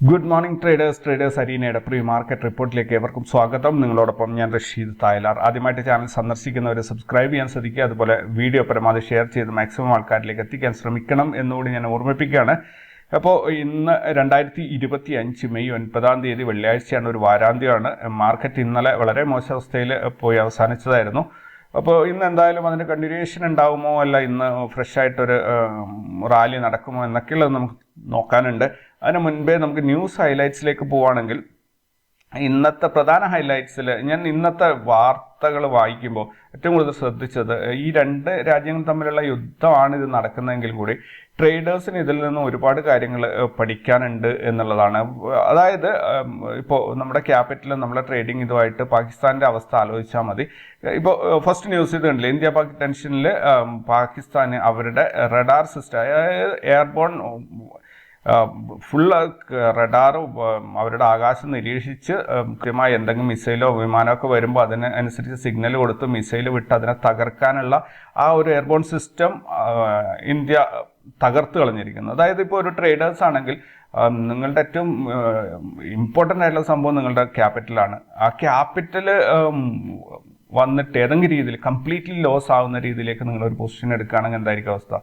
Good morning traders traders അരീനയുടെ pre market റിപ്പോർട്ടിലേക്ക് ഏവർക്കും സ്വാഗതം. നിങ്ങളോടൊപ്പം ഞാൻ റഷീദ് തായലാർ. ആദ്യമായിട്ട് ചാനൽ സന്ദർശിക്കുന്നവർ സബ്സ്ക്രൈബ് ചെയ്യാൻ ശ്രദ്ധിക്കുക. അതുപോലെ വീഡിയോ പരമാവധി ഷെയർ ചെയ്ത് മാക്സിമം ആൾക്കാരിലേക്ക് എത്തിക്കാൻ ശ്രമിക്കണം എന്നുകൂടി ഞാൻ ഓർമ്മിപ്പിക്കുകയാണ്. അപ്പോൾ ഇന്ന് രണ്ടായിരത്തി ഇരുപത്തി അഞ്ച് മെയ് ഒൻപതാം തീയതി വെള്ളിയാഴ്ചയാണ് ഒരു വാരാന്ത്യമാണ്. മാർക്കറ്റ് ഇന്നലെ വളരെ മോശം അവസ്ഥയിൽ പോയി അവസാനിച്ചതായിരുന്നു. അപ്പോൾ ഇന്ന് എന്തായാലും അതിന്റെ കണ്ടിന്യൂവേഷൻ ഉണ്ടാവുമോ? അല്ല ഇന്ന് ഫ്രഷ് ആയിട്ടൊരു റാലി നടക്കുമോ എന്നൊക്കെയുള്ളത് നമുക്ക് നോക്കാനുണ്ട്. അതിന് മുൻപേ നമുക്ക് ന്യൂസ് ഹൈലൈറ്റ്സിലേക്ക് പോവുകയാണെങ്കിൽ ഇന്നത്തെ പ്രധാന ഹൈലൈറ്റ്സിൽ ഞാൻ ഇന്നത്തെ വാർത്തകൾ വായിക്കുമ്പോൾ ഏറ്റവും കൂടുതൽ ശ്രദ്ധിച്ചത് ഈ രണ്ട് രാജ്യങ്ങൾ തമ്മിലുള്ള യുദ്ധമാണ് ഇത് നടക്കുന്നതെങ്കിൽ കൂടി ട്രേഡേഴ്സിന് ഇതിൽ നിന്ന് ഒരുപാട് കാര്യങ്ങൾ പഠിക്കാനുണ്ട് എന്നുള്ളതാണ്. അതായത് ഇപ്പോൾ നമ്മുടെ ക്യാപിറ്റൽ നമ്മുടെ ട്രേഡിംഗ് ഇതുമായിട്ട് പാകിസ്ഥാന്റെ അവസ്ഥ ആലോചിച്ചാൽ മതി. ഇപ്പോൾ ഫസ്റ്റ് ന്യൂസ് ഇത് കണ്ടില്ലേ? ഇന്ത്യ പാക് ടെൻഷനിൽ പാകിസ്ഥാന് അവരുടെ റഡാർ സിസ്റ്റം അതായത് എയർബോൺ ഫുള്ള് റഡാറ് അവരുടെ ആകാശം നിരീക്ഷിച്ച് കൃത്യമായി എന്തെങ്കിലും മിസൈലോ വിമാനമൊക്കെ വരുമ്പോൾ അതിന് അനുസരിച്ച് സിഗ്നൽ കൊടുത്ത് മിസൈൽ വിട്ട് അതിനെ തകർക്കാനുള്ള ആ ഒരു എയർബോൺ സിസ്റ്റം ഇന്ത്യ തകർത്ത് കളഞ്ഞിരിക്കുന്നു. അതായത് ഇപ്പോൾ ഒരു ട്രേഡേഴ്സ് ആണെങ്കിൽ നിങ്ങളുടെ ഏറ്റവും ഇമ്പോർട്ടന്റ് ആയിട്ടുള്ള സംഭവം നിങ്ങളുടെ ക്യാപിറ്റലാണ് ആ ക്യാപിറ്റൽ വന്നിട്ട് ഏതെങ്കിലും രീതിയിൽ കംപ്ലീറ്റ്ലി ലോസ് ആവുന്ന രീതിയിലേക്ക് നിങ്ങൾ ഒരു പൊസിഷൻ എടുക്കുകയാണെങ്കിൽ എന്തായിരിക്കും അവസ്ഥ?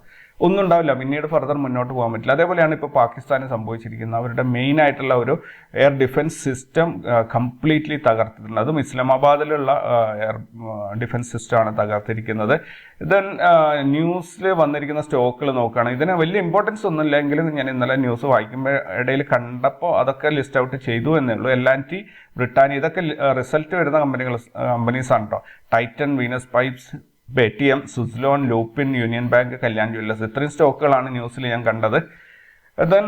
ഒന്നും ഉണ്ടാവില്ല. പിന്നീട് ഫർദർ മുന്നോട്ട് പോകാൻ പറ്റില്ല. അതേപോലെയാണ് ഇപ്പോൾ പാകിസ്ഥാന് സംഭവിച്ചിരിക്കുന്നത്. അവരുടെ മെയിൻ ആയിട്ടുള്ള ഒരു എയർ ഡിഫൻസ് സിസ്റ്റം കംപ്ലീറ്റ്ലി തകർത്തിട്ടുണ്ട്. അതും ഇസ്ലാമാബാദിലുള്ള എയർ ഡിഫൻസ് സിസ്റ്റമാണ് തകർത്തിരിക്കുന്നത്. ദെൻ ന്യൂസിൽ വന്നിരിക്കുന്ന സ്റ്റോക്കുകൾ നോക്കുകയാണെങ്കിൽ ഇതിന് വലിയ ഇമ്പോർട്ടൻസ് ഒന്നും ഇല്ലെങ്കിലും ഞാൻ ഇന്നലെ ന്യൂസ് വായിക്കുമ്പോൾ ഇടയിൽ കണ്ടപ്പോൾ അതൊക്കെ ലിസ്റ്റ് ഔട്ട് ചെയ്തു എന്നേ ഉള്ളൂ എല്ലാന്റി ബ്രിട്ടാനി ഇതൊക്കെ റിസൾട്ട് വരുന്ന കമ്പനികൾ കമ്പനീസാണ് കേട്ടോ Titan Venus pipes Paytm Suzlon Lupin Union Bank Kalyan jewellers ഇത്രയും സ്റ്റോക്കുകളാണ് ന്യൂസിൽ ഞാൻ കണ്ടത്. Then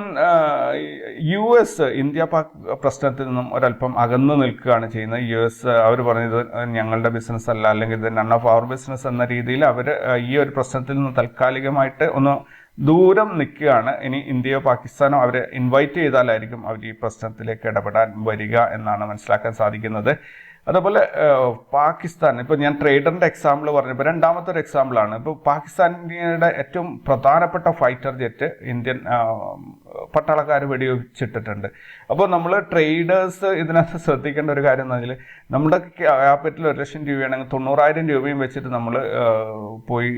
U S India Pak പ്രശ്നത്തിൽ നിന്നും ഒരല്പം അകന്നു നിൽക്കുകയാണ് ചെയ്യുന്നത്. യു എസ് അവർ പറഞ്ഞത് ഞങ്ങളുടെ ബിസിനസ് അല്ല അല്ലെങ്കിൽ ഇത് നൺ ഓഫ് അവർ ബിസിനസ് എന്ന രീതിയിൽ അവർ ഈ ഒരു പ്രശ്നത്തിൽ നിന്ന് താൽക്കാലികമായിട്ട് ഒന്ന് ദൂരം നിൽക്കുകയാണ്. ഇനി ഇന്ത്യയോ പാകിസ്ഥാനോ അവരെ ഇൻവൈറ്റ് ചെയ്താലായിരിക്കും അവർ ഈ പ്രശ്നത്തിലേക്ക് ഇടപെടാൻ വരിക എന്നാണ് മനസ്സിലാക്കാൻ സാധിക്കുന്നത്. അതുപോലെ പാകിസ്ഥാൻ. ഇപ്പോൾ ഞാൻ ട്രേഡറിന്റെ എക്സാമ്പിൾ പറഞ്ഞപ്പോൾ രണ്ടാമത്തെ ഒരു എക്സാമ്പിളാണ് ഇപ്പോൾ പാകിസ്ഥാനിയുടെ ഏറ്റവും പ്രധാനപ്പെട്ട ഫൈറ്റർ ജെറ്റ് ഇന്ത്യൻ പട്ടാളക്കാർ വെടിവെച്ചിട്ടിട്ടുണ്ട്. അപ്പോൾ നമ്മൾ ട്രേഡേഴ്സ് ഇതിനകത്ത് ശ്രദ്ധിക്കേണ്ട ഒരു കാര്യം എന്ന് നമ്മുടെ ക്യാപിറ്റൽ ഒരു ലക്ഷം രൂപയാണെങ്കിൽ തൊണ്ണൂറായിരം രൂപയും വെച്ചിട്ട് നമ്മൾ പോയി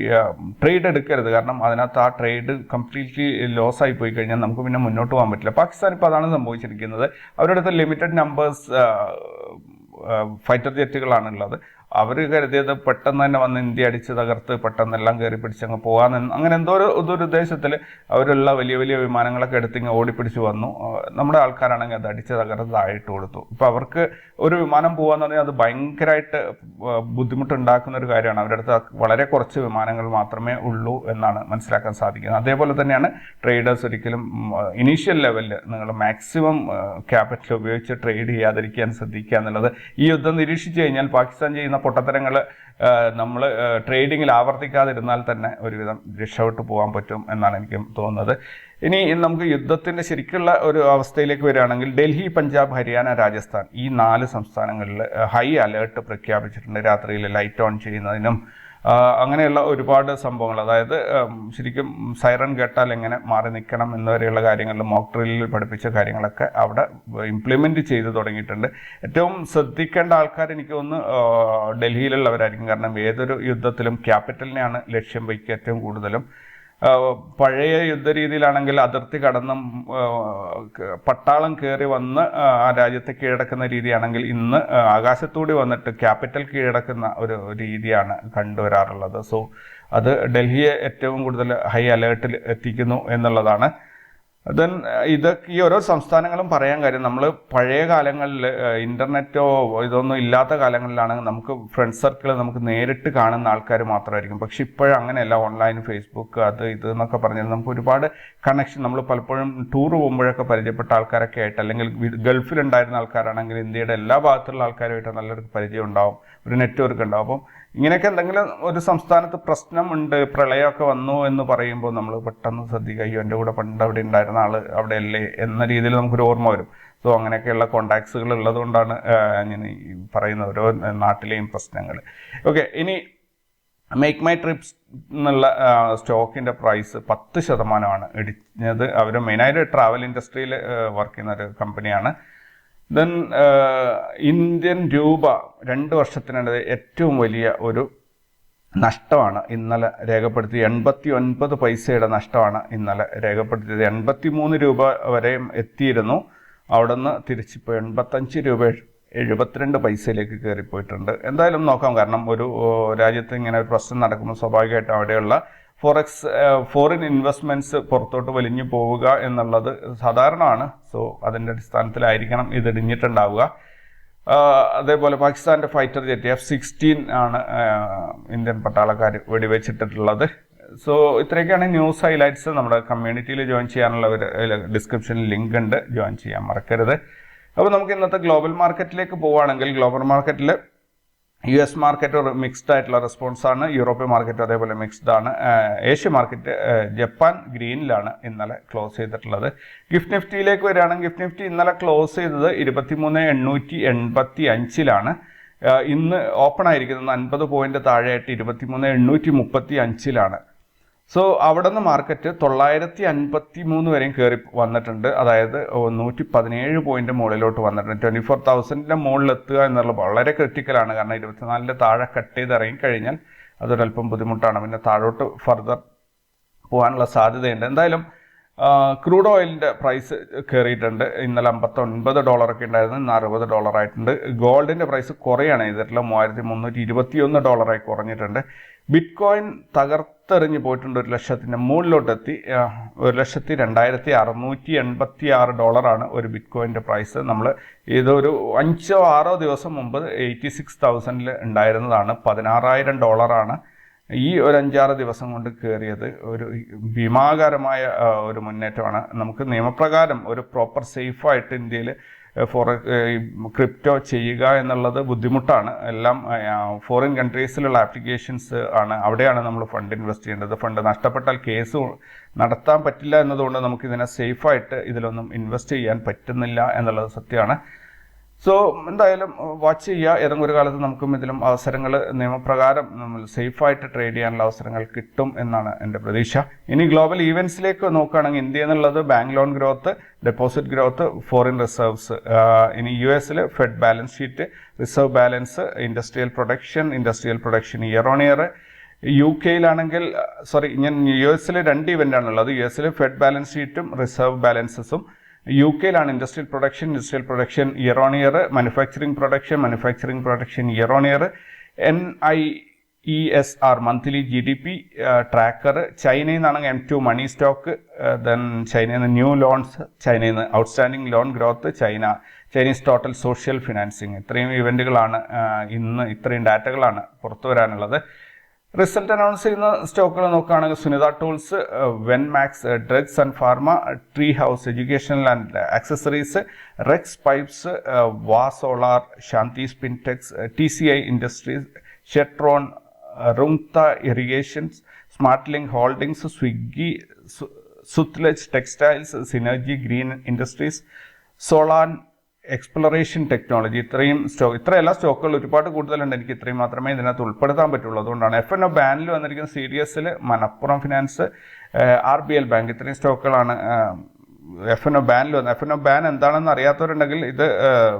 ട്രേഡ് എടുക്കരുത്. കാരണം അതിനകത്ത് ആ ട്രേഡ് കംപ്ലീറ്റ്ലി ലോസ് ആയി പോയി കഴിഞ്ഞാൽ നമുക്ക് പിന്നെ മുന്നോട്ട് പോകാൻ പറ്റില്ല. പാകിസ്ഥാൻ ഇപ്പോൾ അതാണ് സംഭവിച്ചിരിക്കുന്നത്. അവരുടെ അടുത്ത് ലിമിറ്റഡ് നമ്പേഴ്സ് ഫൈറ്റർ ജെറ്റുകളാണുള്ളത്. അവർ കരുതിയത് പെട്ടെന്ന് തന്നെ വന്ന് ഇന്ത്യ അടിച്ച് തകർത്ത് പെട്ടെന്ന് എല്ലാം കയറി പിടിച്ചങ്ങ് പോകാമെന്ന് അങ്ങനെ എന്തോ ഒരു ഇതൊരു ഉദ്ദേശത്തിൽ അവരുള്ള വലിയ വലിയ വിമാനങ്ങളൊക്കെ എടുത്ത് എടുത്തിങ്ങ് ഓടിപ്പിടിച്ച് വന്നു. നമ്മുടെ ആൾക്കാരാണെങ്കിൽ അത് അടിച്ച് തകർത്ത് താഴിട്ട് കൊടുത്തു. ഇപ്പം അവർക്ക് ഒരു വിമാനം പോകാന്ന് പറഞ്ഞാൽ അത് ഭയങ്കരമായിട്ട് ബുദ്ധിമുട്ടുണ്ടാക്കുന്ന ഒരു കാര്യമാണ്. അവരുടെ അടുത്ത് വളരെ കുറച്ച് വിമാനങ്ങൾ മാത്രമേ ഉള്ളൂ എന്നാണ് മനസ്സിലാക്കാൻ സാധിക്കുന്നത്. അതേപോലെ തന്നെയാണ് ട്രേഡേഴ്സ് ഒരിക്കലും ഇനീഷ്യൽ ലെവലിൽ നിങ്ങൾ മാക്സിമം ക്യാപിറ്റൽ ഉപയോഗിച്ച് ട്രേഡ് ചെയ്യാതിരിക്കാൻ ശ്രദ്ധിക്കുക എന്നുള്ളത്. ഈ യുദ്ധം നിരീക്ഷിച്ചു കഴിഞ്ഞാൽ പാകിസ്ഥാൻ ചെയ്യുന്ന പൊട്ടത്തരങ്ങൾ നമ്മൾ ട്രേഡിങ്ങിൽ ആവർത്തിക്കാതിരുന്നാൽ തന്നെ ഒരുവിധം രക്ഷപ്പെട്ടു പോകാൻ പറ്റും എന്നാണ് എനിക്ക് തോന്നുന്നത്. ഇനി നമുക്ക് യുദ്ധത്തിന്റെ ശരിക്കുള്ള ഒരു അവസ്ഥയിലേക്ക് വരികയാണെങ്കിൽ ഡൽഹി പഞ്ചാബ് ഹരിയാന രാജസ്ഥാൻ ഈ നാല് സംസ്ഥാനങ്ങളിൽ ഹൈ അലേർട്ട് പ്രഖ്യാപിച്ചിട്ടുണ്ട്. രാത്രിയിൽ ലൈറ്റ് ഓൺ ചെയ്യുന്നതിനും അങ്ങനെയുള്ള ഒരുപാട് സംഭവങ്ങൾ. അതായത് ശരിക്കും സൈറൺ കേട്ടാൽ എങ്ങനെ മാറി നിൽക്കണം എന്നുവരെയുള്ള കാര്യങ്ങളിൽ മോക്ക് ഡ്രില്ലിൽ പഠിപ്പിച്ച കാര്യങ്ങളൊക്കെ അവിടെ ഇംപ്ലിമെന്റ് ചെയ്ത് തുടങ്ങിയിട്ടുണ്ട്. ഏറ്റവും ശ്രദ്ധിക്കേണ്ട ആൾക്കാർ എനിക്ക് ഒന്ന് ഡൽഹിയിലുള്ളവരായിരിക്കും. കാരണം ഏതൊരു യുദ്ധത്തിലും ക്യാപിറ്റലിനെയാണ് ലക്ഷ്യം വയ്ക്കുക ഏറ്റവും കൂടുതലും. പഴയ യുദ്ധരീതിയിലാണെങ്കിൽ അതിർത്തി കടന്ന് പട്ടാളം കയറി വന്ന് ആ രാജ്യത്തെ കീഴടക്കുന്ന രീതിയാണെങ്കിൽ ഇന്ന് ആകാശത്തൂടി വന്നിട്ട് ക്യാപിറ്റൽ കീഴടക്കുന്ന ഒരു രീതിയാണ് കണ്ടുവരാറുള്ളത്. സോ അത് ഡൽഹിയെ ഏറ്റവും കൂടുതൽ ഹൈ അലേർട്ടിൽ എത്തിക്കുന്നു എന്നുള്ളതാണ് ദെൻ ഇത് ഈ ഓരോ സംസ്ഥാനങ്ങളും പറയാൻ കാര്യം നമ്മൾ പഴയ കാലങ്ങളിൽ ഇന്റർനെറ്റോ ഇതൊന്നും ഇല്ലാത്ത കാലങ്ങളിലാണ് നമുക്ക് ഫ്രണ്ട് സർക്കിൾ നമുക്ക് നേരിട്ട് കാണുന്ന ആൾക്കാർ മാത്രമായിരിക്കും. പക്ഷെ ഇപ്പോഴങ്ങനെയല്ല ഓൺലൈൻ ഫേസ്ബുക്ക് അത് ഇത് എന്നൊക്കെ പറഞ്ഞാൽ നമുക്ക് ഒരുപാട് കണക്ഷൻ നമ്മൾ പലപ്പോഴും ടൂർ പോകുമ്പോഴൊക്കെ പരിചയപ്പെട്ട ആൾക്കാരൊക്കെ ആയിട്ട് അല്ലെങ്കിൽ ഗൾഫിലുണ്ടായിരുന്ന ആൾക്കാരാണെങ്കിൽ ഇന്ത്യയുടെ എല്ലാ ഭാഗത്തുള്ള ആൾക്കാരുമായിട്ട് നല്ലൊരു പരിചയം ഉണ്ടാവും. ഒരു നെറ്റ്വർക്ക് ഉണ്ടാവും. അപ്പം ഇങ്ങനെയൊക്കെ എന്തെങ്കിലും ഒരു സംസ്ഥാനത്ത് പ്രശ്നമുണ്ട് പ്രളയമൊക്കെ വന്നു എന്ന് പറയുമ്പോൾ നമ്മൾ പെട്ടെന്ന് ശ്രദ്ധിക്കുക അയ്യോ എന്റെ കൂടെ പണ്ട് അവിടെ ഉണ്ടായിരുന്ന ആൾ അവിടെ അല്ലേ എന്ന രീതിയിൽ നമുക്കൊരു ഓർമ്മ വരും. സോ അങ്ങനെയൊക്കെയുള്ള കോണ്ടാക്ട്സുകൾ ഉള്ളതുകൊണ്ടാണ് ഞാൻ ഈ പറയുന്ന ഓരോ നാട്ടിലെയും പ്രശ്നങ്ങൾ. ഓക്കെ ഇനി മേക്ക് മൈ ട്രിപ്സ് എന്നുള്ള സ്റ്റോക്കിന്റെ പ്രൈസ് പത്ത് ശതമാനമാണ് ഇടിഞ്ഞത്. അവർ മെയിനായിട്ട് ട്രാവൽ ഇൻഡസ്ട്രിയിൽ വർക്ക് ചെയ്യുന്ന ഒരു കമ്പനിയാണ്. ദെൻ ഇന്ത്യൻ രൂപ രണ്ട് വർഷത്തിനിടെ ഏറ്റവും വലിയ ഒരു നഷ്ടമാണ് ഇന്നലെ രേഖപ്പെടുത്തിയത്. എൺപത്തി ഒൻപത് പൈസയുടെ നഷ്ടമാണ് ഇന്നലെ രേഖപ്പെടുത്തിയത്. എൺപത്തി മൂന്ന് രൂപ വരെയും എത്തിയിരുന്നു. അവിടെ നിന്ന് തിരിച്ചിപ്പോൾ എൺപത്തഞ്ച് രൂപ എഴുപത്തിരണ്ട് പൈസയിലേക്ക് കയറിപ്പോയിട്ടുണ്ട്. എന്തായാലും നോക്കാം. കാരണം ഒരു രാജ്യത്ത് ഇങ്ങനെ ഒരു പ്രശ്നം നടക്കുമ്പോൾ സ്വാഭാവികമായിട്ടും അവിടെയുള്ള ഫോറക്സ് ഫോറിൻ ഇൻവെസ്റ്റ്മെന്റ്സ് പുറത്തോട്ട് വലിഞ്ഞു പോവുക എന്നുള്ളത് സാധാരണമാണ്. സോ അതിന്റെ അടിസ്ഥാനത്തിലായിരിക്കണം ഇത് ഇടിഞ്ഞിട്ടുണ്ടാവുക. അതേപോലെ പാകിസ്ഥാന്റെ ഫൈറ്റർ ജെറ്റ് എഫ് സിക്സ്റ്റീൻ ആണ് ഇന്ത്യൻ പട്ടാളക്കാർ വെടിവെച്ചിട്ടിട്ടുള്ളത് സോ ഇത്രയൊക്കെയാണ് ന്യൂസ് ഹൈലൈറ്റ്സ് നമ്മുടെ കമ്മ്യൂണിറ്റിയിൽ ജോയിൻ ചെയ്യാനുള്ള ഒരു ഡിസ്ക്രിപ്ഷനിൽ ലിങ്ക് ഉണ്ട്. ജോയിൻ ചെയ്യാൻ മറക്കരുത്. അപ്പോൾ നമുക്ക് ഇന്നത്തെ ഗ്ലോബൽ മാർക്കറ്റിലേക്ക് പോവുകയാണെങ്കിൽ ഗ്ലോബൽ മാർക്കറ്റിൽ യു എസ് മാർക്കറ്റ് ഒരു മിക്സ്ഡ് ആയിട്ടുള്ള റെസ്പോൺസ് ആണ്. യൂറോപ്യൻ മാർക്കറ്റ് അതേപോലെ മിക്സ്ഡ് ആണ്. ഏഷ്യ മാർക്കറ്റ് ജപ്പാൻ ഗ്രീനിലാണ് ഇന്നലെ ക്ലോസ് ചെയ്തിട്ടുള്ളത്. ഗിഫ്റ്റ് നിഫ്റ്റിയിലേക്ക് വരികയാണെങ്കിൽ ഗിഫ്റ്റ് നിഫ്റ്റി ഇന്നലെ ക്ലോസ് ചെയ്തത് ഇരുപത്തിമൂന്ന് എണ്ണൂറ്റി എൺപത്തി അഞ്ചിലാണ് ഇന്ന് ഓപ്പൺ ആയിരിക്കുന്നത് അൻപത് പോയിന്റ് താഴെയായിട്ട് ഇരുപത്തിമൂന്ന് എണ്ണൂറ്റി മുപ്പത്തി അഞ്ചിലാണ് സോ അവിടെ നിന്ന് മാർക്കറ്റ് തൊള്ളായിരത്തി അൻപത്തി മൂന്ന് വരെയും കയറി വന്നിട്ടുണ്ട്. അതായത് നൂറ്റി പതിനേഴ് പോയിന്റ് മുകളിലോട്ട് വന്നിട്ടുണ്ട്. ട്വന്റി ഫോർ തൗസൻഡിന്റെ മുകളിൽ എത്തുക എന്നുള്ളത് വളരെ ക്രിറ്റിക്കലാണ് കാരണം ഇരുപത്തിനാലിന്റെ താഴെ കട്ട് ചെയ്ത് ഇറങ്ങി കഴിഞ്ഞാൽ അതൊരല്പം ബുദ്ധിമുട്ടാണ്. പിന്നെ താഴോട്ട് ഫർദർ പോകാനുള്ള സാധ്യതയുണ്ട്. എന്തായാലും ക്രൂഡ് ഓയിലിന്റെ പ്രൈസ് കയറിയിട്ടുണ്ട് ഇന്നലെ അമ്പത്തൊൻപത് ഒക്കെ ഉണ്ടായിരുന്നു. ഇന്ന് അറുപത് ഡോളർ ആയിട്ടുണ്ട്. ഗോൾഡിന്റെ പ്രൈസ് കുറയാണ്. ചെയ്തിട്ടുള്ള മൂവായിരത്തി മുന്നൂറ്റി ഇരുപത്തിയൊന്ന് ഡോളറായി കുറഞ്ഞിട്ടുണ്ട്. ബിറ്റ് കോയിൻ തകർത്തെറിഞ്ഞ് പോയിട്ടുണ്ട് ഒരു ലക്ഷത്തിന്റെ മുകളിലോട്ടെത്തി. ഒരു ലക്ഷത്തി രണ്ടായിരത്തി അറുന്നൂറ്റി എൺപത്തി ആറ് ഡോളറാണ് ഒരു ബിറ്റ് കോയിന്റെ പ്രൈസ് നമ്മൾ ഇതൊരു അഞ്ചോ ആറോ ദിവസം മുമ്പ് എയ്റ്റി സിക്സ് തൗസൻഡിൽ ഉണ്ടായിരുന്നതാണ്. പതിനാറായിരം ഡോളറാണ് ഈ ഒരു അഞ്ചാറ് ദിവസം കൊണ്ട് കയറിയത് ഒരു ഭീമാകാരമായ ഒരു മുന്നേറ്റമാണ്. നമുക്ക് നിയമപ്രകാരം ഒരു പ്രോപ്പർ സേഫായിട്ട് ഇന്ത്യയിൽ ഫോർ ക്രിപ്റ്റോ ചെയ്യുക എന്നുള്ളത് ബുദ്ധിമുട്ടാണ്. എല്ലാം ഫോറിൻ കൺട്രീസിലുള്ള ആപ്ലിക്കേഷൻസ് ആണ്. അവിടെയാണ് നമ്മൾ ഫണ്ട് ഇൻവെസ്റ്റ് ചെയ്യേണ്ടത്. ഫണ്ട് നഷ്ടപ്പെട്ടാൽ കേസ് നടത്താൻ പറ്റില്ല എന്നതുകൊണ്ട് നമുക്കിതിനെ സേഫായിട്ട് ഇതിലൊന്നും ഇൻവെസ്റ്റ് ചെയ്യാൻ പറ്റുന്നില്ല എന്നുള്ളത് സത്യമാണ്. സോ എന്തായാലും വാച്ച് ചെയ്യുക. ഏതെങ്കിലും ഒരു കാലത്ത് നമുക്കും ഇതിലും അവസരങ്ങൾ നിയമപ്രകാരം നമ്മൾ സേഫായിട്ട് ട്രേഡ് ചെയ്യാനുള്ള അവസരങ്ങൾ കിട്ടും എന്നാണ് എന്റെ പ്രതീക്ഷ. ഇനി ഗ്ലോബൽ ഈവൻസിലേക്ക് നോക്കുകയാണെങ്കിൽ ഇന്ത്യ എന്നുള്ളത് bank loan growth deposit growth foreign reserves ഇനി യു എസിൽ Fed balance sheet reserve balance industrial production industrial production year on year U കെയിലാണെങ്കിൽ sorry ഞാൻ യു എസിൽ രണ്ട് ഇവന്റ് ആണുള്ളത്. യു എസിൽ ഫെഡ് ബാലൻസ് ഷീറ്റും റിസർവ് ബാലൻസസും U കെയിലാണ് industrial production industrial production year on year manufacturing production manufacturing production year on year N I E S R monthly G D P tracker ചൈനയിൽ നിന്നാണെങ്കിൽ M two money stock then ചൈനയിൽ നിന്ന് new loans ചൈനയിൽ നിന്ന് outstanding loan growth China Chinese total social financing ഇത്രയും ഇവന്റുകളാണ് ഇന്ന് ഇത്രയും ഡാറ്റകളാണ് പുറത്തു വരാനുള്ളത്. റിസൾട്ട് അനൗൺസ് ചെയ്യുന്ന സ്റ്റോക്കുകൾ നോക്കുകയാണെങ്കിൽ Sunita tools Venmax drugs and pharma tree house educational and accessories Rex pipes Waa solar Shanti spintex T C I industries Shetron Rungta irrigations smart link holdings Swiggy Sutlej textiles synergy green industries Selan exploration technology ഇത്രയും stock ഇത്രയല്ല സ്റ്റോക്കുകൾ ഒരുപാട് കൂടുതലുണ്ട്. എനിക്ക് ഇത്രയും മാത്രമേ ഇതിനകത്ത് ഉൾപ്പെടുത്താൻ പറ്റുള്ളൂ. അതുകൊണ്ടാണ് എഫ് എൻ ഒ ബാനിൽ വന്നിരിക്കുന്ന സി ഡി എസിൽ Malappuram finance R B L bank ഇത്രയും സ്റ്റോക്കുകളാണ് എഫ് എൻ ഒ ബാനിൽ വന്നത്. എഫ് എൻ ഒ ബാൻ എന്താണെന്ന് അറിയാത്തവരുണ്ടെങ്കിൽ ഇത്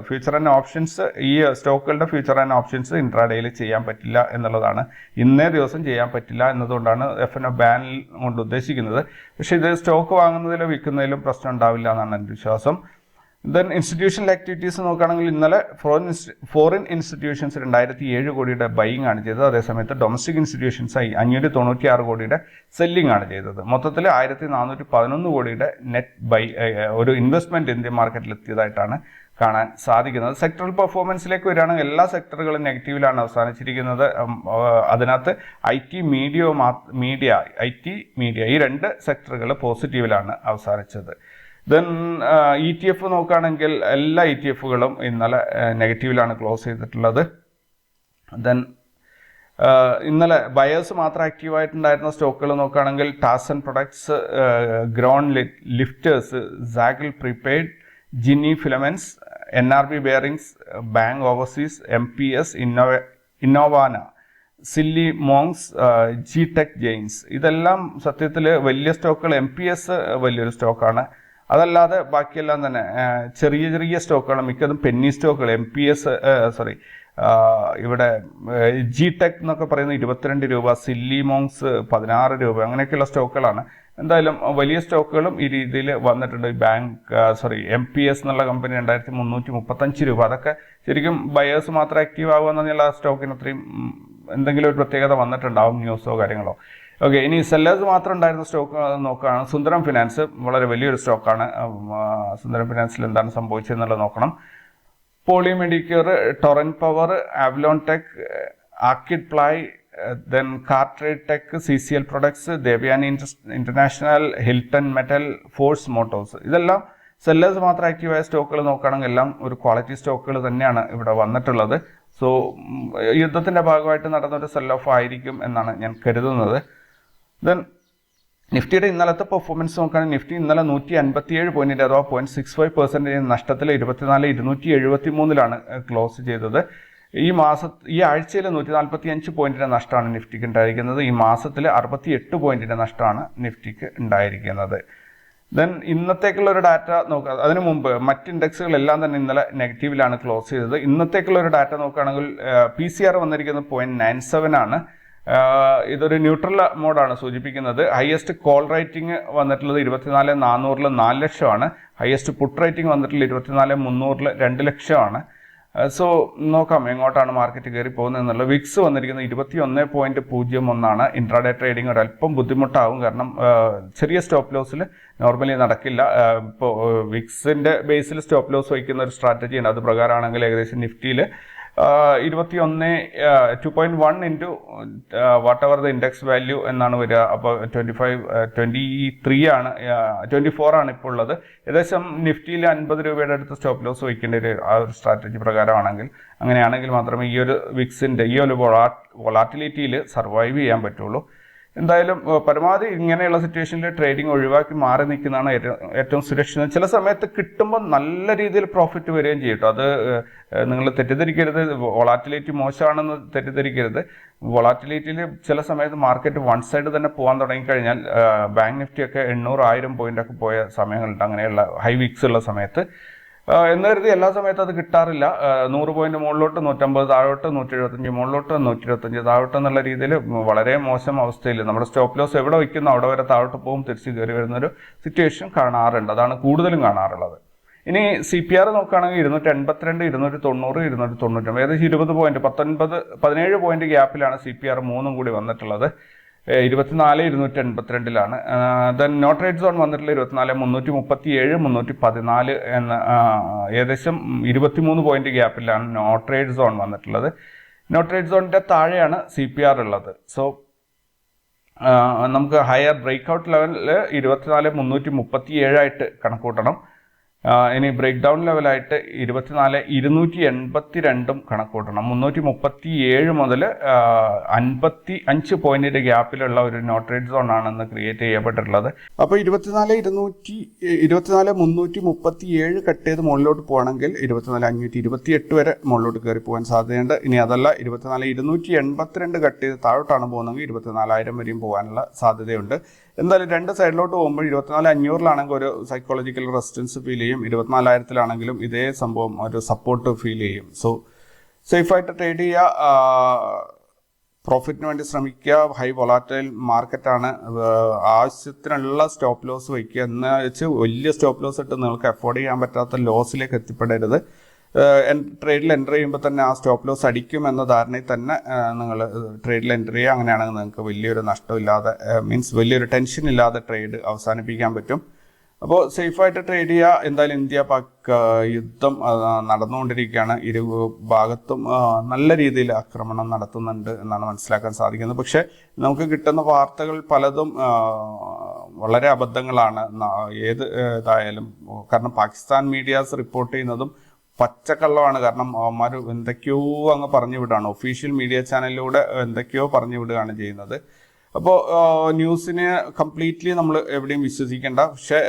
ഫ്യൂച്ചർ ആൻഡ് ഓപ്ഷൻസ് ഈ സ്റ്റോക്കുകളുടെ ഫ്യൂച്ചർ ആൻഡ് ഓപ്ഷൻസ് ഇൻട്രാഡേയിൽ ചെയ്യാൻ പറ്റില്ല എന്നുള്ളതാണ്. ഇന്നേ ദിവസം ചെയ്യാൻ പറ്റില്ല എന്നതുകൊണ്ടാണ് എഫ് എൻ ഒ ബാനിൽ കൊണ്ട് ഉദ്ദേശിക്കുന്നത്. പക്ഷേ ഇത് സ്റ്റോക്ക് വാങ്ങുന്നതിലോ വിൽക്കുന്നതിലും പ്രശ്നം ഉണ്ടാവില്ല എന്നാണ് എന്റെ വിശ്വാസം. ദെൻ ഇൻസ്റ്റിറ്റ്യൂഷണൽ ആക്ടിവിറ്റീസ് നോക്കുകയാണെങ്കിൽ ഇന്നലെ ഫോറിൻ ഫോറിൻ ഇൻസ്റ്റിറ്റ്യൂഷൻസ് രണ്ടായിരത്തി ഏഴ് കോടിയുടെ ബൈയിങ് ആണ് ചെയ്തത്. അതേസമയത്ത് ഡൊമസ്റ്റിക് ഇൻസ്റ്റിറ്റ്യൂഷൻസ് അഞ്ഞൂറ്റി തൊണ്ണൂറ്റി ആറ് കോടിയുടെ സെല്ലിംഗ് ആണ് ചെയ്തത്. മൊത്തത്തിൽ ആയിരത്തി നാനൂറ്റി പതിനൊന്ന് കോടിയുടെ നെറ്റ് ബൈ ഒരു ഇൻവെസ്റ്റ്മെന്റ് ഇന്ത്യൻ മാർക്കറ്റിൽ എത്തിയതായിട്ടാണ് കാണാൻ സാധിക്കുന്നത്. സെക്ടറൽ പെർഫോമൻസിലേക്ക് വരികയാണെങ്കിൽ എല്ലാ സെക്ടറുകളും നെഗറ്റീവിലാണ് അവസാനിച്ചിരിക്കുന്നത്. അതിനകത്ത് I T media media I T media ഈ രണ്ട് സെക്ടറുകൾ പോസിറ്റീവിലാണ് അവസാനിച്ചത്. ദെൻ ഇ ടി എഫ് നോക്കുകയാണെങ്കിൽ എല്ലാ ഇ ടി എഫുകളും ഇന്നലെ നെഗറ്റീവിലാണ് ക്ലോസ് ചെയ്തിട്ടുള്ളത്. ദെൻ ഇന്നലെ ബയേഴ്സ് മാത്രം ആക്റ്റീവായിട്ടുണ്ടായിരുന്ന സ്റ്റോക്കുകൾ നോക്കുകയാണെങ്കിൽ ടാസൻ products grown lifters Zaggle prepaid Ginni filaments N R B bearings bank overseas M P S Innova Innovana silly monks G tech Jainx ഇതെല്ലാം സത്യത്തിൽ വലിയ സ്റ്റോക്കുകൾ എം പി എസ് വലിയൊരു സ്റ്റോക്കാണ്. അതല്ലാതെ ബാക്കിയെല്ലാം തന്നെ ചെറിയ ചെറിയ സ്റ്റോക്കുകൾ മിക്കതും പെന്നി സ്റ്റോക്കുകൾ എം പി എസ് സോറി ഇവിടെ ജി ടെക് എന്നൊക്കെ പറയുന്ന ഇരുപത്തിരണ്ട് രൂപ സില്ലി മോങ്സ് പതിനാറ് രൂപ അങ്ങനെയൊക്കെയുള്ള സ്റ്റോക്കുകളാണ്. എന്തായാലും വലിയ സ്റ്റോക്കുകളും ഈ രീതിയിൽ വന്നിട്ടുണ്ട്. Bank sorry M P S എന്നുള്ള കമ്പനി രണ്ടായിരത്തി മുന്നൂറ്റി മുപ്പത്തഞ്ച് രൂപ. അതൊക്കെ ശരിക്കും ബയേഴ്സ് മാത്രം ആക്റ്റീവ് ആകുമെന്നുള്ള സ്റ്റോക്കിന് അത്രയും എന്തെങ്കിലും ഒരു പ്രത്യേകത വന്നിട്ടുണ്ടാവും ന്യൂസോ കാര്യങ്ങളോ. ഓക്കെ ഇനി സെല്ലേഴ്സ് മാത്രം ഉണ്ടായിരുന്ന സ്റ്റോക്ക് നോക്കുകയാണ് സുന്ദരം ഫിനാൻസ് വളരെ വലിയൊരു സ്റ്റോക്കാണ് സുന്ദരം ഫിനാൻസിൽ എന്താണ് സംഭവിച്ചതെന്നുള്ളത് നോക്കണം. Poly medicure Torrent power Avalon tech Archidply then CarTrade tech C C L products Devyani international Hilton metal force motors ഇതെല്ലാം സെല്ലേഴ്സ് മാത്രം ആക്റ്റീവായ സ്റ്റോക്കുകൾ നോക്കുകയാണെങ്കിൽ എല്ലാം ഒരു ക്വാളിറ്റി സ്റ്റോക്കുകൾ തന്നെയാണ് ഇവിടെ വന്നിട്ടുള്ളത്. സോ യുദ്ധത്തിന്റെ ഭാഗമായിട്ട് നടന്ന ഒരു സെൽ ഓഫ് ആയിരിക്കും എന്നാണ് ഞാൻ കരുതുന്നത്. ദെൻ നിഫ്റ്റിയുടെ ഇന്നലത്തെ പെർഫോമൻസ് നോക്കുകയാണെങ്കിൽ നിഫ്റ്റി ഇന്നലെ നൂറ്റി അൻപത്തി ഏഴ് പോയിന്റിന്റെ അഥവാ പോയിന്റ് സിക്സ് ഫൈവ് പെർസെന്റേജ് നഷ്ടത്തിൽ ഇരുപത്തിനാല് ഇരുന്നൂറ്റി എഴുപത്തി മൂന്നിലാണ് ക്ലോസ് ചെയ്തത്. ഈ മാസ ഈ ആഴ്ചയിൽ നൂറ്റി നാൽപ്പത്തി അഞ്ച് പോയിന്റിന്റെ നഷ്ടമാണ് നിഫ്റ്റിക്ക് ഉണ്ടായിരിക്കുന്നത്. ഈ മാസത്തിൽ അറുപത്തി എട്ട് പോയിന്റിന്റെ നഷ്ടമാണ് നിഫ്റ്റിക്ക് ഉണ്ടായിരിക്കുന്നത്. ദെൻ ഇന്നത്തേക്കുള്ള ഒരു ഡാറ്റ നോക്കുക. അതിനു മുമ്പ് മറ്റ് ഇൻഡെക്സുകളെല്ലാം തന്നെ ഇന്നലെ നെഗറ്റീവിലാണ് ക്ലോസ് ചെയ്തത്. ഇന്നത്തേക്കുള്ള ഒരു ഡാറ്റ നോക്കുകയാണെങ്കിൽ പി സി ആർ വന്നിരിക്കുന്നത് പോയിന്റ് നയൻ സെവൻ ആണ്. ഇതൊരു ന്യൂട്രൽ മോഡാണ് സൂചിപ്പിക്കുന്നത്. ഹയസ്റ്റ് കോൾ റേറ്റിംഗ് വന്നിട്ടുള്ളത് ഇരുപത്തിനാല് നാനൂറിൽ നാല് ലക്ഷമാണ്. ഹയസ്റ്റ് പുട്ട് റേറ്റിംഗ് വന്നിട്ടുള്ളത് ഇരുപത്തിനാല് മുന്നൂറിൽ രണ്ട് ലക്ഷമാണ്. സോ നോക്കാം എങ്ങോട്ടാണ് മാർക്കറ്റ് കയറി പോകുന്നത് എന്നുള്ളത് വിക്സ് വന്നിരിക്കുന്നത് ഇരുപത്തി ഒന്ന് പോയിന്റ് പൂജ്യം ഒന്നാണ്. ഇൻട്രാഡേ ട്രേഡിംഗ് ഒരല്പം ബുദ്ധിമുട്ടാകും കാരണം ചെറിയ സ്റ്റോപ്പ് ലോസിൽ നോർമലി നടക്കില്ല. ഇപ്പോൾ വിക്സിന്റെ ബേസിൽ സ്റ്റോപ്പ് ലോസ് വയ്ക്കുന്ന ഒരു സ്ട്രാറ്റജി ഉണ്ട്. അത് പ്രകാരമാണെങ്കിൽ ഏകദേശം നിഫ്റ്റിയിൽ ഇരുപത്തി ഒന്ന് two point one into whatever the index value എന്നാണ് വരിക. അപ്പോൾ ട്വന്റി ഫൈവ് ട്വന്റി ത്രീ ആണ് ട്വന്റി ഫോർ ആണ് ഇപ്പോൾ ഉള്ളത്. ഏകദേശം നിഫ്റ്റിയിൽ അൻപത് രൂപയുടെ അടുത്ത് സ്റ്റോപ്പ് ലോസ് വയ്ക്കേണ്ട ഒരു ആ ഒരു സ്ട്രാറ്റജി പ്രകാരമാണെങ്കിൽ അങ്ങനെയാണെങ്കിൽ മാത്രമേ ഈ ഒരു വിക്സിന്റെ ഈ ഒരു വൊളാ വൊളാറ്റിലിറ്റിയിൽ സർവൈവ് ചെയ്യാൻ പറ്റുള്ളൂ. എന്തായാലും പരമാവധി ഇങ്ങനെയുള്ള സിറ്റുവേഷനിൽ ട്രേഡിംഗ് ഒഴിവാക്കി മാറി നിൽക്കുന്നതാണ് ഏറ്റവും സുരക്ഷിതം. ചില സമയത്ത് കിട്ടുമ്പോൾ നല്ല രീതിയിൽ പ്രോഫിറ്റ് വരികയും ചെയ്യും അത് നിങ്ങൾ തെറ്റിദ്ധരിക്കരുത്. വൊളാറ്റിലിറ്റി മോശമാണെന്ന് തെറ്റിദ്ധരിക്കരുത്. വൊളാറ്റിലിറ്റിയിൽ ചില സമയത്ത് മാർക്കറ്റ് വൺ സൈഡ് തന്നെ പോകാൻ തുടങ്ങിക്കഴിഞ്ഞാൽ ബാങ്ക് നിഫ്റ്റി ഒക്കെ എണ്ണൂറ് ആയിരം പോയിന്റ് ഒക്കെ പോയ സമയങ്ങളുണ്ട്. അങ്ങനെയുള്ള ഹൈ വീക്സ് ഉള്ള സമയത്ത്. എന്ന് കരുതി എല്ലാ സമയത്തും അത് കിട്ടാറില്ല. നൂറ് പോയിന്റ് മുകളിലോട്ട് നൂറ്റമ്പത് താഴോട്ട് നൂറ്റി എഴുപത്തഞ്ച് മുകളിലോട്ട് നൂറ്റി ഇരുപത്തഞ്ച് താഴോട്ട് എന്നുള്ള രീതിയിൽ വളരെ മോശം അവസ്ഥയിൽ നമ്മുടെ സ്റ്റോപ്പ് ലോസ് എവിടെ വയ്ക്കുന്നു അവിടെ വരെ താഴോട്ട് പോകും തിരിച്ച് കയറി വരുന്ന ഒരു സിറ്റുവേഷൻ കാണാറുണ്ട്. അതാണ് കൂടുതലും കാണാറുള്ളത്. ഇനി സി പി ആർ നോക്കുകയാണെങ്കിൽ ഇരുന്നൂറ്റി എൺപത്തിരണ്ട് ഇരുന്നൂറ്റി തൊണ്ണൂറ് ഇരുന്നൂറ്റി തൊണ്ണൂറ്റി ഏകദേശം ഇരുപത് പോയിന്റ് പത്തൊൻപത് പതിനേഴ് പോയിന്റ് ഗ്യാപ്പിലാണ് സി പി ആർ മൂന്നും കൂടി വന്നിട്ടുള്ളത്. ഇരുപത്തിനാല് ഇരുന്നൂറ്റി എൺപത്തിരണ്ടിലാണ് ദെൻ നോട്ട് റേറ്റ് സോൺ വന്നിട്ടുള്ള ഇരുപത്തിനാല് മുന്നൂറ്റി മുപ്പത്തി ഏഴ് മുന്നൂറ്റി പതിനാല് എന്ന ഏകദേശം ഇരുപത്തിമൂന്ന് പോയിന്റ് ഗ്യാപ്പിലാണ് നോട്ട് റേറ്റ് സോൺ വന്നിട്ടുള്ളത്. നോട്ട് റേറ്റ് സോണിന്റെ താഴെയാണ് സി പി ആർ ഉള്ളത്. സോ നമുക്ക് ഹയർ ബ്രേക്ക് ഔട്ട് ലെവലിൽ ഇരുപത്തിനാല് മുന്നൂറ്റി മുപ്പത്തി ഏഴായിട്ട് കണക്കൂട്ടണം. ഇനി ബ്രേക്ക് ഡൗൺ ലെവലായിട്ട് ഇരുപത്തിനാല് ഇരുന്നൂറ്റി എൺപത്തി രണ്ടും കണക്കൂട്ടണം. മുന്നൂറ്റി മുപ്പത്തി ഏഴ് മുതൽ അൻപത്തി അഞ്ച് പോയിന്റിന്റെ ഗ്യാപ്പിലുള്ള ഒരു നോട്ട് സോൺ സോൺ ആണെന്ന് ക്രിയേറ്റ് ചെയ്യപ്പെട്ടിട്ടുള്ളത്. അപ്പോൾ ഇരുപത്തിനാല് ഇരുന്നൂറ്റി ഇരുപത്തിനാല് മുന്നൂറ്റി മുപ്പത്തി ഏഴ് കട്ട് ചെയ്ത് മുകളിലോട്ട് പോകണമെങ്കിൽ ഇരുപത്തിനാല് അഞ്ഞൂറ്റി ഇരുപത്തി എട്ട് വരെ മുകളിലോട്ട് കയറി പോകാൻ സാധ്യതയുണ്ട്. ഇനി അതല്ല ഇരുപത്തിനാല് ഇരുന്നൂറ്റി എൺപത്തിരണ്ട് കട്ട് ചെയ്ത് താഴോട്ടാണ് പോകുന്നതെങ്കിൽ ഇരുപത്തിനാലായിരം വരെയും പോകാനുള്ള സാധ്യതയുണ്ട്. എന്തായാലും രണ്ട് സൈഡിലോട്ട് പോകുമ്പോൾ ഇരുപത്തിനാല് അഞ്ഞൂറിലാണെങ്കിൽ ഒരു സൈക്കോളജിക്കൽ റെസിസ്റ്റൻസ് ഫീൽ ചെയ്യും. ഇരുപത്തിനാലായിരത്തിലാണെങ്കിലും ഇതേ സംഭവം ഒരു സപ്പോർട്ട് ഫീൽ ചെയ്യും. സോ സേഫായിട്ട് ട്രേഡ് ചെയ്യുക. പ്രോഫിറ്റിന് വേണ്ടി ശ്രമിക്കുക. ഹൈ വൊളാറ്റൈൽ മാർക്കറ്റാണ് ആവശ്യത്തിനുള്ള സ്റ്റോപ്പ് ലോസ് വയ്ക്കുക. എന്ന് വെച്ച് വലിയ സ്റ്റോപ്പ് ലോസ് ഇട്ട് നിങ്ങൾക്ക് അഫോർഡ് ചെയ്യാൻ പറ്റാത്ത ലോസിലേക്ക് എത്തിപ്പെടരുത്. ട്രേഡിൽ എന്റർ ചെയ്യുമ്പോൾ തന്നെ ആ സ്റ്റോപ്പ് ലോസ് അടിക്കും എന്ന ധാരണയിൽ തന്നെ നിങ്ങൾ ട്രേഡിൽ എന്റർ ചെയ്യുക. അങ്ങനെയാണെങ്കിൽ നിങ്ങൾക്ക് വലിയൊരു നഷ്ടമില്ലാതെ മീൻസ് വലിയൊരു ടെൻഷൻ ഇല്ലാതെ ട്രേഡ് അവസാനിപ്പിക്കാൻ പറ്റും. അപ്പോൾ സേഫായിട്ട് ട്രേഡ് ചെയ്യുക. എന്തായാലും ഇന്ത്യ പാക് യുദ്ധം നടന്നുകൊണ്ടിരിക്കുകയാണ്. ഇരു ഭാഗത്തും നല്ല രീതിയിൽ ആക്രമണം നടത്തുന്നുണ്ട് എന്നാണ് മനസ്സിലാക്കാൻ സാധിക്കുന്നത്. പക്ഷേ നമുക്ക് കിട്ടുന്ന വാർത്തകൾ പലതും വളരെ അബദ്ധങ്ങളാണ്. ഏത് ഇതായാലും കാരണം പാകിസ്ഥാൻ മീഡിയാസ് റിപ്പോർട്ട് ചെയ്യുന്നതും പച്ചക്കള്ളമാണ്. കാരണം അവന്മാർ എന്തൊക്കെയോ അങ്ങ് പറഞ്ഞു വിടുകയാണ് ഒഫീഷ്യൽ മീഡിയ ചാനലിലൂടെ എന്തൊക്കെയോ പറഞ്ഞു വിടുകയാണ് ചെയ്യുന്നത്. അപ്പോൾ ന്യൂസിനെ കംപ്ലീറ്റ്ലി നമ്മൾ എവിടെയും വിശ്വസിക്കേണ്ട. പക്ഷേ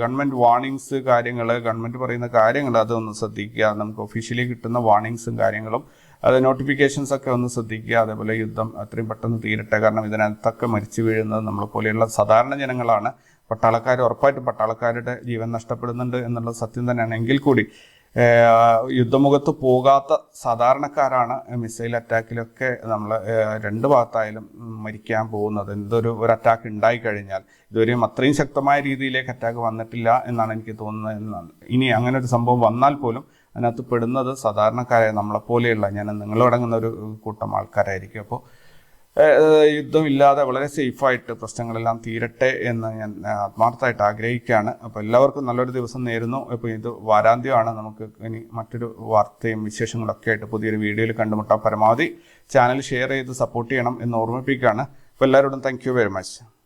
ഗവൺമെന്റ് വാർണിങ്സ് കാര്യങ്ങൾ ഗവൺമെന്റ് പറയുന്ന കാര്യങ്ങൾ അതൊന്ന് ശ്രദ്ധിക്കുക. നമുക്ക് ഒഫീഷ്യലി കിട്ടുന്ന വാർണിങ്സും കാര്യങ്ങളും അത് നോട്ടിഫിക്കേഷൻസ് ഒക്കെ ഒന്ന് ശ്രദ്ധിക്കുക. അതേപോലെ യുദ്ധം അത്രയും പെട്ടെന്ന് തീരട്ടെ. കാരണം ഇതിനകത്തൊക്കെ മരിച്ചു വീഴുന്നത് നമ്മളെ പോലെയുള്ള സാധാരണ ജനങ്ങളാണ്. പട്ടാളക്കാർ ഉറപ്പായിട്ടും പട്ടാളക്കാരുടെ ജീവൻ നഷ്ടപ്പെടുന്നുണ്ട് എന്നുള്ള സത്യം തന്നെയാണ്. എങ്കിൽ കൂടി യുദ്ധമുഖത്ത് പോകാത്ത സാധാരണക്കാരാണ് മിസൈൽ അറ്റാക്കിലൊക്കെ നമ്മൾ രണ്ട് ഭാഗത്തായാലും മരിക്കാൻ പോകുന്നത്. എന്തൊരു ഒരു അറ്റാക്ക് ഉണ്ടായി കഴിഞ്ഞാൽ ഇതുവരെയും അത്രയും ശക്തമായ രീതിയിലേക്ക് അറ്റാക്ക് വന്നിട്ടില്ല എന്നാണ് എനിക്ക് തോന്നുന്നത് എന്നാണ്. ഇനി അങ്ങനെ ഒരു സംഭവം വന്നാൽ പോലും അതിനകത്ത് പെടുന്നത് സാധാരണക്കാരായ നമ്മളെപ്പോലെയുള്ള ഞാൻ നിങ്ങളടങ്ങുന്ന ഒരു കൂട്ടം ആൾക്കാരായിരിക്കും. അപ്പോൾ യുദ്ധമില്ലാതെ വളരെ സേഫായിട്ട് പ്രശ്നങ്ങളെല്ലാം തീരട്ടെ എന്ന് ഞാൻ ആത്മാർത്ഥമായിട്ട് ആഗ്രഹിക്കുകയാണ്. അപ്പോൾ എല്ലാവർക്കും നല്ലൊരു ദിവസം നേരുന്നു. ഇപ്പോൾ ഇത് വാരാന്ത്യമാണ്. നമുക്ക് ഇനി മറ്റൊരു വാർത്തയും വിശേഷങ്ങളൊക്കെ ആയിട്ട് പുതിയൊരു വീഡിയോയിൽ കണ്ടുമുട്ടാം. പരമാവധി ചാനൽ ഷെയർ ചെയ്ത് സപ്പോർട്ട് ചെയ്യണം എന്ന് ഓർമ്മിപ്പിക്കുകയാണ്. അപ്പോൾ എല്ലാവരോടും താങ്ക് വെരി മച്ച്